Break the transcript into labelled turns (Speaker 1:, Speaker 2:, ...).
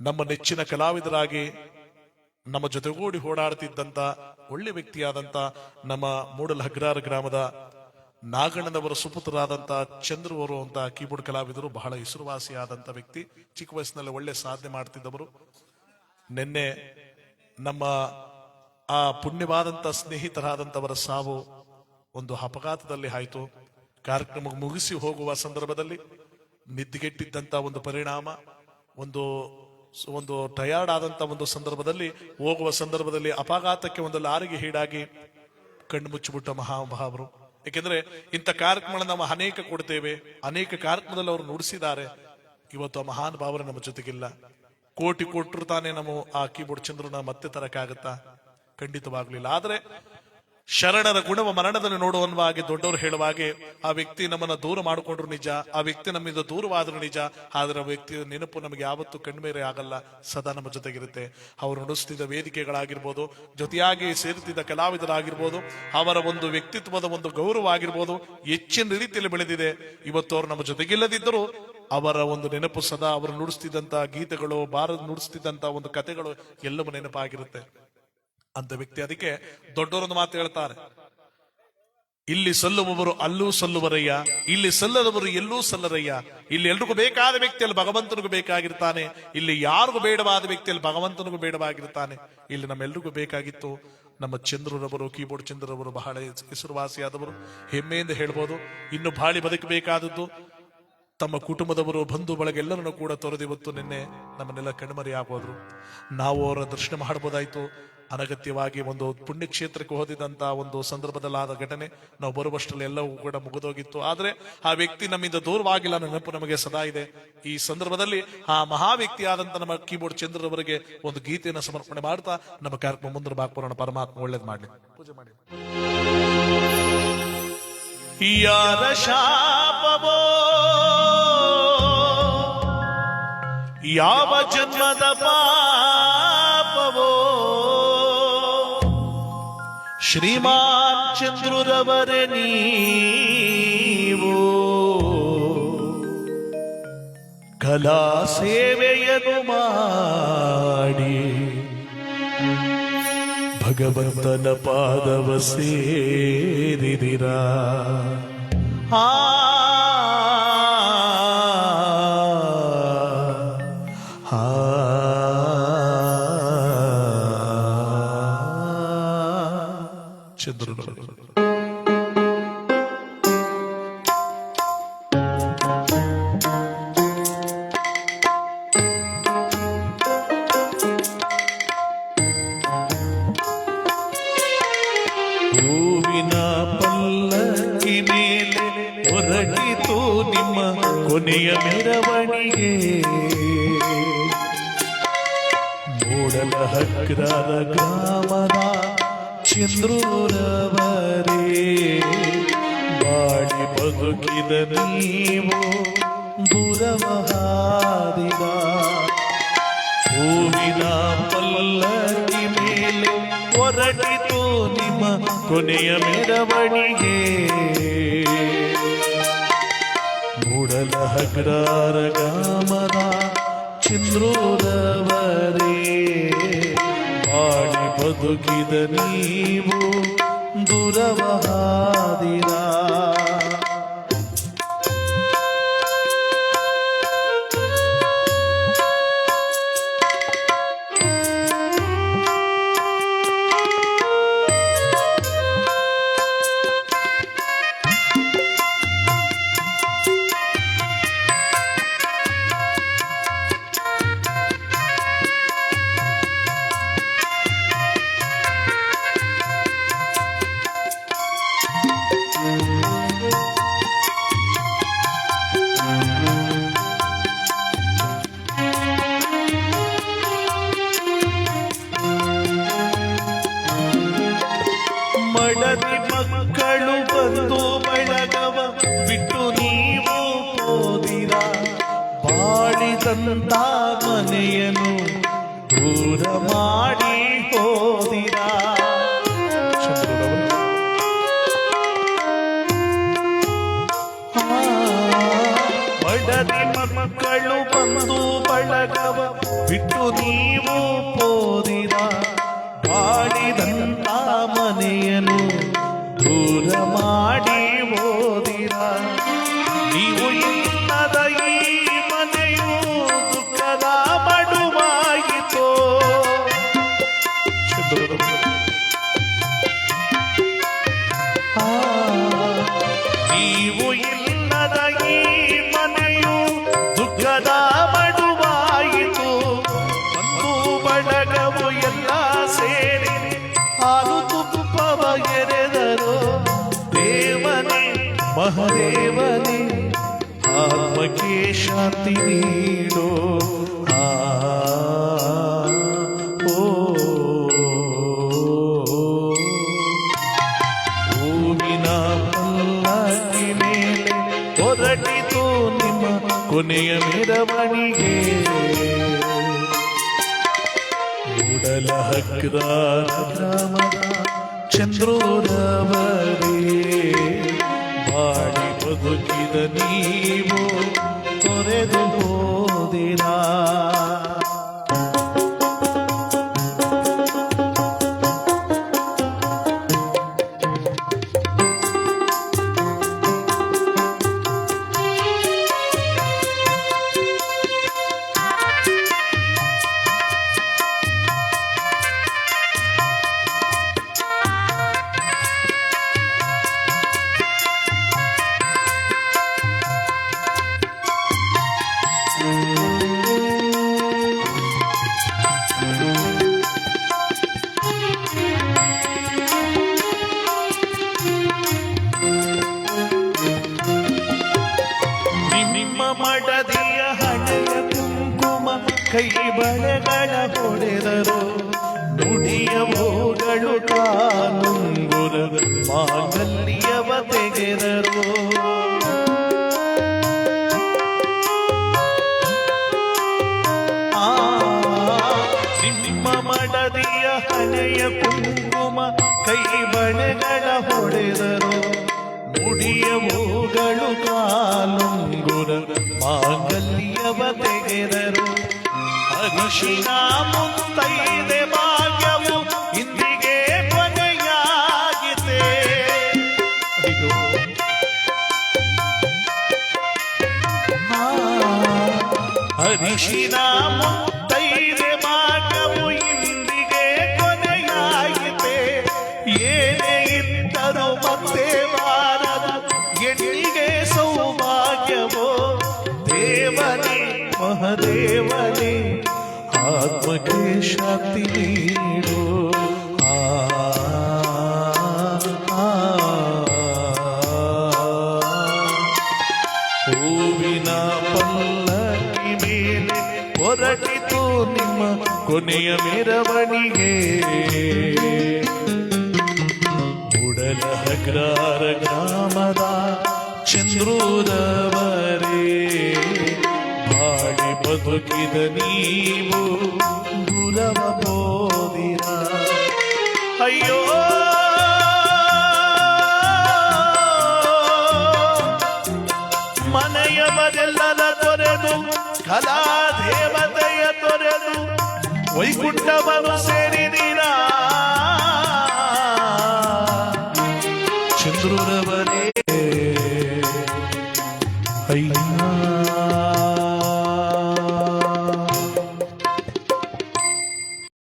Speaker 1: ನಮ್ಮ ನೆಚ್ಚಿನ ಕಲಾವಿದರಾಗಿ ನಮ್ಮ ಜೊತೆಗೂಡಿ ಓಡಾಡ್ತಿದ್ದಂತ ಒಳ್ಳೆ ವ್ಯಕ್ತಿಯಾದಂತ ನಮ್ಮ ಮೂಡಲ ಹಗ್ರಾರ ಗ್ರಾಮದ ನಾಗಣ್ಣನವರ ಸುಪುತ್ರರಾದಂತ ಚಂದ್ರವರು ಅಂತ ಕೀಬೋರ್ಡ್ ಕಲಾವಿದರು ಬಹಳ ಹೆಸರುವಾಸಿಯಾದಂತ ವ್ಯಕ್ತಿ. ಚಿಕ್ಕ ವಯಸ್ಸಿನಲ್ಲಿ ಒಳ್ಳೆ ಸಾಧನೆ ಮಾಡ್ತಿದ್ದವರು. ನಿನ್ನೆ ನಮ್ಮ ಆ ಪುಣ್ಯವಾದಂತ ಸ್ನೇಹಿತರಾದಂತವರ ಸಾವು ಒಂದು ಅಪಘಾತದಲ್ಲಿ ಆಯಿತು. ಕಾರ್ಯಕ್ರಮ ಮುಗಿಸಿ ಹೋಗುವ ಸಂದರ್ಭದಲ್ಲಿ ನಿದ್ದೆಗೆಟ್ಟಿದ್ದಂತ ಒಂದು ಪರಿಣಾಮ, ಒಂದು ಒಂದು ಟಯರ್ಡ್ ಆದಂತ ಒಂದು ಸಂದರ್ಭದಲ್ಲಿ, ಹೋಗುವ ಸಂದರ್ಭದಲ್ಲಿ ಅಪಘಾತಕ್ಕೆ ಒಂದು ಲಾರಿಗೆ ಹೀಡಾಗಿ ಕಣ್ಣು ಮುಚ್ಚಿಬಿಟ್ಟ ಮಹಾಭಾವರು ಏಕೆಂದ್ರೆ ಇಂಥ ಕಾರ್ಯಕ್ರಮಗಳನ್ನ ನಾವು ಅನೇಕ ಕೊಡ್ತೇವೆ, ಅನೇಕ ಕಾರ್ಯಕ್ರಮದಲ್ಲಿ ಅವರು ನುಡಿಸಿದ್ದಾರೆ. ಇವತ್ತು ಆ ಮಹಾನ್ ಭಾವರು ನಮ್ಮ ಜೊತೆಗಿಲ್ಲ. ಕೋಟಿ ಕೊಟ್ಟರು ತಾನೇ ನಾವು ಆ ಕೀಬೋರ್ಡ್ ಚಂದ್ರನ ಮತ್ತೆ ತರಕ್ಕಾಗತ್ತಾ ಖಂಡಿತವಾಗ್ಲಿಲ್ಲ. ಆದ್ರೆ ಶರಣರ ಗುಣವ ಮರಣದಲ್ಲಿ ನೋಡುವ ಹಾಗೆ ದೊಡ್ಡವರು ಹೇಳುವ ಹಾಗೆ, ಆ ವ್ಯಕ್ತಿ ನಮ್ಮನ್ನ ದೂರ ಮಾಡಿಕೊಂಡ್ರು ನಿಜ, ಆ ವ್ಯಕ್ತಿ ನಮ್ಮಿಂದ ದೂರವಾದ್ರು ನಿಜ, ಆದ್ರೆ ಆ ವ್ಯಕ್ತಿಯ ನೆನಪು ನಮಗೆ ಯಾವತ್ತೂ ಕಣ್ಮೇರೆ ಆಗಲ್ಲ, ಸದಾ ನಮ್ಮ ಜೊತೆಗಿರುತ್ತೆ. ಅವರು ನುಡಿಸ್ತಿದ್ದ ವೇದಿಕೆಗಳಾಗಿರ್ಬೋದು, ಜೊತೆಯಾಗಿ ಸೇರುತ್ತಿದ್ದ ಕಲಾವಿದರಾಗಿರ್ಬೋದು, ಅವರ ಒಂದು ವ್ಯಕ್ತಿತ್ವದ ಒಂದು ಗೌರವ ಆಗಿರ್ಬೋದು, ಹೆಚ್ಚಿನ ರೀತಿಯಲ್ಲಿ ಬೆಳೆದಿದೆ. ಇವತ್ತು ಅವರು ನಮ್ಮ ಜೊತೆಗಿಲ್ಲದಿದ್ದರೂ ಅವರ ಒಂದು ನೆನಪು ಸದಾ ಅವರು ನುಡಿಸ್ತಿದ್ದಂತ ಗೀತೆಗಳು, ಭಾರತ ನುಡಿಸ್ತಿದ್ದಂತ ಒಂದು ಕಥೆಗಳು ಎಲ್ಲವೂ ನೆನಪಾಗಿರುತ್ತೆ. ಅಂತ ವ್ಯಕ್ತಿ ಅದಕ್ಕೆ ದೊಡ್ಡವರೊಂದು ಮಾತು ಹೇಳ್ತಾರೆ. ಇಲ್ಲಿ ಸಲ್ಲುವವರು ಅಲ್ಲೂ ಸಲ್ಲುವರಯ್ಯ, ಇಲ್ಲಿ ಸಲ್ಲದವರು ಎಲ್ಲೂ ಸಲ್ಲರಯ್ಯ. ಇಲ್ಲಿ ಎಲ್ರಿಗೂ ಬೇಕಾದ ವ್ಯಕ್ತಿಯಲ್ಲಿ ಭಗವಂತನಿಗೂ ಬೇಕಾಗಿರ್ತಾನೆ. ಇಲ್ಲಿ ಯಾರಿಗೂ ಬೇಡವಾದ ವ್ಯಕ್ತಿಯಲ್ಲಿ ಭಗವಂತನಿಗೂ ಬೇಡವಾಗಿರ್ತಾನೆ. ಇಲ್ಲಿ ನಮ್ಮೆಲ್ರಿಗೂ ಬೇಕಾಗಿತ್ತು ನಮ್ಮ ಚಂದ್ರರವರು, ಕೀಬೋರ್ಡ್ ಚಂದ್ರರವರು, ಬಹಳ ಹೆಸರುವಾಸಿಯಾದವರು. ಹೆಮ್ಮೆಯಿಂದ ಹೇಳ್ಬೋದು, ಇನ್ನು ಬಾಳಿ ಬದುಕಬೇಕಾದದ್ದು ತಮ್ಮ ಕುಟುಂಬದವರು, ಬಂಧು ಬಳಗ ಎಲ್ಲರನ್ನು ಕೂಡ ತೊರೆದಿವತ್ತು ನಿನ್ನೆ ನಮ್ಮನ್ನೆಲ್ಲ ಕಣ್ಮರಿ ಆಗೋದ್ರು ನಾವು ಅವರ ದರ್ಶನ ಮಾಡಬಹುದಾಯ್ತು. ಅನಗತ್ಯವಾಗಿ ಒಂದು ಪುಣ್ಯಕ್ಷೇತ್ರಕ್ಕೆ ಹೋದಿದಂತ ಒಂದು ಸಂದರ್ಭದಲ್ಲಾದ ಘಟನೆ. ನಾವು ಬರುವಷ್ಟರಲ್ಲಿ ಎಲ್ಲವೂ ಕೂಡ ಮುಗಿದೋಗಿತ್ತು. ಆದರೆ ಆ ವ್ಯಕ್ತಿ ನಮ್ಮಿಂದ ದೂರವಾಗಿಲ್ಲ ನೆನಪು ನಮಗೆ ಸದಾ ಇದೆ. ಈ ಸಂದರ್ಭದಲ್ಲಿ ಆ ಮಹಾ ವ್ಯಕ್ತಿಯಾದಂತ ನಮ್ಮ ಕೀಬೋರ್ಡ್ ಚಂದ್ರವರಿಗೆ ಒಂದು ಗೀತೆಯನ್ನು ಸಮರ್ಪಣೆ ಮಾಡ್ತಾ ನಮ್ಮ ಕಾರ್ಯಕ್ರಮ ಮುಂದೆ ಬಾಕ್ಬರೋಣ ಪರಮಾತ್ಮ ಒಳ್ಳೇದು ಮಾಡಲಿ. ಪೂಜೆ ಮಾಡಿ. ಯಾರ ಶಾಪವೋ? ಯಾವ ಜನ್ಮದ ಪಾಪವೋ ಶ್ರೀಮಾನ್ ಚಂದ್ರುರವರೇ ನೀವು. ಕಲಾ ಸೇವೆಯನ್ನು ಮಾಡಿ. ಭಗವಂತನ ಪಾದವ ಸೇರಿದಿರಾ. ಆ ಚಂದ್ರನವರು ಹೂವಿನ ಪಲ್ಲಕ್ಕಿ ಮೇಲೆ ಹೊರಟಿತು ನಿಮ್ಮ ಕೊನೆಯ ಮೆರವಣಿಗೆ ಮೂಡಲ ಹಕ್ರಾದ ಗ್ರಾಮದ ಚಂದ್ರೂರವರೇ ಬಾಡಿ ಬದುಕಿದ ನೀವು ದೂರವಹಾರಿದ ಹೂವಿನ ಪಲ್ಲಕ್ಕಿ ಮೇಲೆ ಹೊರಟಿತು ನಿಮ್ಮ ಕೊನೆಯ ಮೆರವಣಿಗೆ ಮೂಡಲ ಹಗ್ರಾರ ಗ್ರಾಮದ ಚಂದ್ರೂರವರೇ ಬಾಡಿ ಬದುಕಿದ ನೀವು ದುರವಹಾದಿರಾ ಮನೆಯನ್ನು ದೂರ ಮಾಡಿ ನೀವು ಇಲ್ಲದ ಈ ಮನೆಯು ದುಃಖದ ಮಡುವಾಯಿತು. ಒಂದು ಬಳಗವು ಎಲ್ಲ ಸೇರಿ ಹಾಲು ತುಪ್ಪವ ಎರೆದರು. ದೇವನೇ, ಮಹದೇವನೇ, ಆತ್ಮಕ್ಕೆ ಶಾಂತಿ ನೀಡೋ. ಆ ಹೊರಟಿತು ನಿಮ್ಮ ಕೊನೆಯ ಮೆರವಣಿಗೆ. ಮೂಡಲ ಹಗ್ರಾರ ಗ್ರಾಮದ ಚಂದ್ರೂರವರೇ ಬಾಡಿ ಬದುಕಿದ ನೀವು ತೊರೆದು ಹೋದಿರಾ ಕೈ ಬಳೆಗಳ ಹೊಡೆದರು. ನುಡಿಯ ಮೂಗಳು ಕಾನುಂಗುರ ಮಾಂಗಲ್ಯವ ತೆಗೆದರು. ನಿಮ್ಮ ಮಡದಿಯ ಹಣೆಯ ಕುಂಕುಮ ಕೈ ಬಳೆಗಳ ಹೊಡೆದರು. ಮುಡಿಯ ಮೂಗಳು ಕಾಲುಂಗುರ ಮಾಂಗಲ್ಯವ ತೆಗೆದರು. ಅರಿಶಿನ ಮುತ್ತೈದೆ ಭಾಗ್ಯವು ಇಂದಿಗೆ ಕೊನೆಯಾಗಿದೆ ಅಯ್ಯೋ. ಹರಿಶಿನ ಮುತ್ತೈದೆ ಭಾಗವು ಇಂದಿಗೆ ಕೊನೆಯಾಗಿದೆ ಏನೇ ಇದ್ದರೂ ಮತ್ತೆ ಬಾರದು ಎಣ್ಣಿಗೆ ಸೌಭಾಗ್ಯವೋ ದೇವನೇ, ಮಹದೇವನೇ ಆತ್ಮಕ್ಕೆ ಶಾಂತಿ ನೀಡು ಆ, ಆ, ಆ. ಹೂವಿನ ಪಲ್ಲಕ್ಕಿ ಮೇಲೆ ಹೊರಟಿತು ನಿಮ್ಮ ಕೊನೆಯ ಮೆರವಣಿಗೆ ಉಡಲ ಹಗ್ರಾರ ಗ್ರಾಮದ ಚಂದ್ರೂರವರೇ ಬಾಡಿ ಬದುಕಿದ ನೀವು ಗುರವ ಬೋದಿರ ಅಯ್ಯೋ! ಮನೆಯವರೆಲ್ಲರ ತೊರೆದು ಕಲಾ ದೇವತೆಯ ತೊರೆದು ವೈಕುಂಠವನ್ನು ಸೇರಿದಿರ